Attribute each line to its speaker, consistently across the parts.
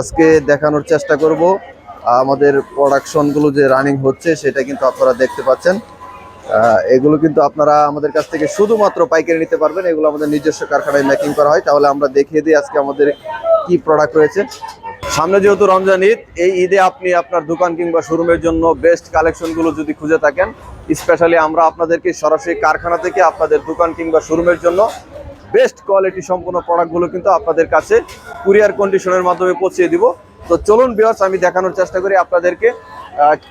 Speaker 1: আজকে দেখানোর চেষ্টা করব। আমাদের প্রোডাকশনগুলো যে রানিং হচ্ছে, সেটা কিন্তু আপনারা দেখতে পাচ্ছেন। এগুলো কিন্তু আপনারা আমাদের কাছ থেকে শুধুমাত্র পাইকারি নিতে পারবেন। এগুলো আমাদের নিজস্ব কারখানায় মেকিং করা হয়। তাহলে আমরা দেখিয়ে দিই আজকে আমাদের কি প্রোডাক্ট রয়েছে। সামনে যেহেতু রমজান ঈদ, এই ঈদে আপনি আপনার দোকান কিংবা শোরুমের জন্য বেস্ট কালেকশনগুলো যদি খুঁজে থাকেন স্পেশালি আমরা আপনাদেরকে সরাসরি কারখানা থেকে আপনাদের দোকান কিংবা শোরুমের জন্য বেস্ট কোয়ালিটি সম্পন্ন প্রোডাক্টগুলো কিন্তু আপনাদের কাছে কুরিয়ার কন্ডিশনের মাধ্যমে পৌঁছে দিব। তো চলুন বিয়ার্স আমি দেখানোর চেষ্টা করি আপনাদেরকে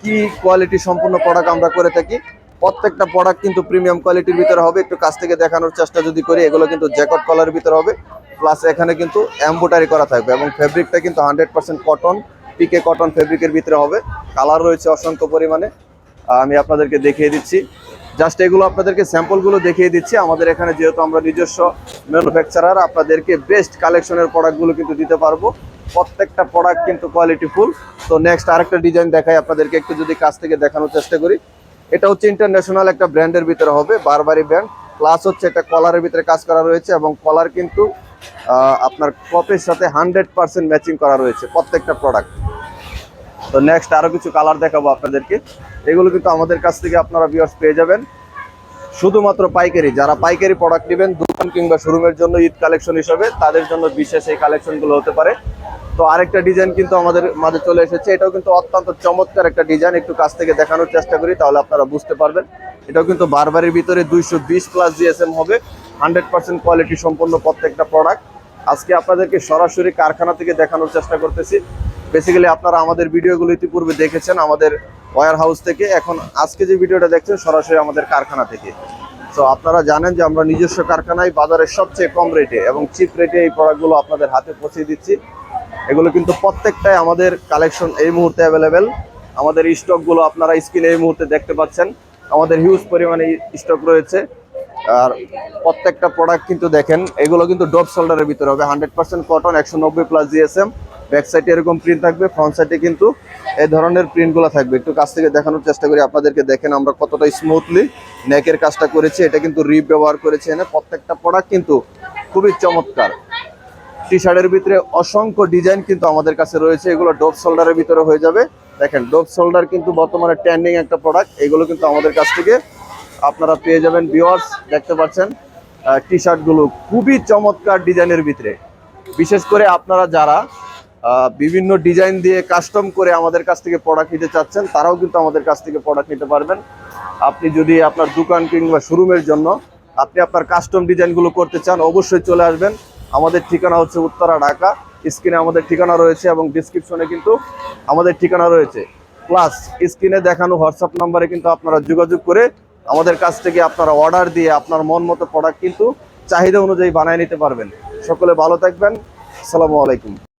Speaker 1: কি কোয়ালিটি সম্পন্ন প্রোডাক্ট আমরা করে থাকি। প্রত্যেকটা প্রোডাক্ট কিন্তু প্রিমিয়াম কোয়ালিটির ভিতরে হবে। একটু কাছ থেকে দেখানোর চেষ্টা যদি করি, এগুলো কিন্তু জ্যাকট কলারের ভিতরে হবে। প্লাস এখানে কিন্তু এম্বোটারি করা থাকবে এবং ফেব্রিকটা কিন্তু hundred percent cotton pique cotton ফেব্রিকের ভিতরে হবে। কালার রয়েছে অসংখ্য পরিমাণে। আমি আপনাদেরকে দেখিয়ে দিচ্ছি। জাস্ট এগুলো আপনাদেরকে স্যাম্পলগুলো দেখিয়ে দিচ্ছি। আমাদের এখানে যেহেতু আমরা নিজস্ব ম্যানুফ্যাকচারার আপনাদেরকে বেস্ট কালেকশনের প্রোডাক্টগুলো কিন্তু দিতে পারব। প্রত্যেকটা প্রোডাক্ট কিন্তু কোয়ালিটি ফুল তো নেক্সট আরেকটা ডিজাইন দেখাই আপনাদেরকে, একটু যদি কাছ থেকে দেখানোর চেষ্টা করি। এটা হচ্ছে ইন্টারন্যাশনাল একটা ব্র্যান্ডের ভিতরে হবে বারবারি ব্র্যান্ড প্লাস হচ্ছে এটা কলারের ভিতরে কাজ করা রয়েছে এবং কলার কিন্তু আপনার কপের সাথে হান্ড্রেড পার্সেন্ট ম্যাচিং করা রয়েছে প্রত্যেকটা প্রোডাক্ট তো নেক্সট আরও কিছু কালার দেখাবো আপনাদেরকে। এগুলো কিন্তু আমাদের কাছ থেকে আপনারা ভিউয়ার্স পেয়ে যাবেন। শুধুমাত্র পাইকারি, যারা পাইকারি প্রোডাক্ট নেবেন, দোকান কিংবা শোরুমের জন্য ঈদ কালেকশন হিসেবে তাদের জন্য বিশেষ এই কালেকশনগুলো হতে পারে। তো আরেকটা ডিজাইন কিন্তু আমাদের মাঝে চলে এসেছে। এটাও কিন্তু অত্যন্ত চমৎকার একটা ডিজাইন একটু কাছ থেকে দেখানোর চেষ্টা করি, তাহলে আপনারা বুঝতে পারবেন। এটাও কিন্তু বারবারের ভিতরে দুইশো বিশ প্লাস জিএসএম হবে। হান্ড্রেড পার্সেন্ট কোয়ালিটি সম্পন্ন প্রত্যেকটা প্রোডাক্ট আজকে আপনাদেরকে সরাসরি কারখানা থেকে দেখানোর চেষ্টা করতেছি। বেসিক্যালি আপনারা আমাদের ভিডিওগুলো ইতিপূর্বে দেখেছেন, আমাদের ওয়ার হাউস থেকে। এখন আজকে যে ভিডিওটা দেখছেন, সরাসরি আমাদের কারখানা থেকে। তো আপনারা জানেন যে আমরা নিজস্ব কারখানায় বাজারের সবচেয়ে কম রেটে এবং চিপ রেটে এই প্রোডাক্টগুলো আপনাদের হাতে পৌঁছে দিচ্ছি। এগুলো কিন্তু প্রত্যেকটাই আমাদের কালেকশন এই মুহূর্তে অ্যাভেলেবেল আমাদের স্টকগুলো আপনারা স্ক্রিনে এই মুহূর্তে দেখতে পাচ্ছেন। আমাদের হিউজ পরিমাণে স্টক রয়েছে। আর প্রত্যেকটা প্রোডাক্ট কিন্তু দেখেন, এগুলো কিন্তু ডপ শোল্ডারের ভিতরে হবে। হান্ড্রেড পার্সেন্ট কটন একশো নব্বই প্লাস জিএসএম ব্যাক সাইডে এরকম প্রিন্ট থাকবে ফ্রন্ট সাইডে কিন্তু এই ধরনের প্রিন্টগুলো থাকবে। একটু কাছ থেকে দেখানোর চেষ্টা করি, আপনাদেরকে দেখেন আমরা কতটা স্মুথলি নেকের কাজটা করেছি। এটা কিন্তু রিপ ব্যবহার করেছি এনে প্রত্যেকটা প্রোডাক্ট কিন্তু খুবই চমৎকার। টি শার্টের ভিতরে অসংখ্য ডিজাইন কিন্তু আমাদের কাছে রয়েছে। এগুলো ডোপ শোল্ডারের ভিতরে হয়ে যাবে। দেখেন ডোপ শোল্ডার কিন্তু বর্তমানে ট্রেন্ডিং একটা প্রোডাক্ট এগুলো কিন্তু আমাদের কাছ থেকে আপনারা পেয়ে যাবেন ভিওয়ার্স দেখতে পাচ্ছেন। টি শার্টগুলো খুবই চমৎকার ডিজাইনের ভিতরে। বিশেষ করে আপনারা যারা বিভিন্ন ডিজাইন দিয়ে কাস্টম করে আমাদের কাছ থেকে প্রোডাক্ট নিতে চাচ্ছেন, তারাও কিন্তু আমাদের কাছ থেকে প্রোডাক্ট নিতে পারবেন। আপনি যদি আপনার দোকান কিংবা শোরুমের জন্য আপনি আপনার কাস্টম ডিজাইনগুলো করতে চান, অবশ্যই চলে আসবেন। আমাদের ঠিকানা হচ্ছে উত্তরা, ঢাকা। স্ক্রিনে আমাদের ঠিকানা রয়েছে এবং ডিসক্রিপশনে কিন্তু আমাদের ঠিকানা রয়েছে। প্লাস স্ক্রিনে দেখানো হোয়াটসঅ্যাপ নাম্বারে কিন্তু আপনারা যোগাযোগ করে আমাদের কাছ থেকে আপনারা অর্ডার দিয়ে আপনার মন মতো প্রোডাক্ট কিন্তু চাহিদা অনুযায়ী বানিয়ে নিতে পারবেন। সকলে ভালো থাকবেন। আসসালামু আলাইকুম।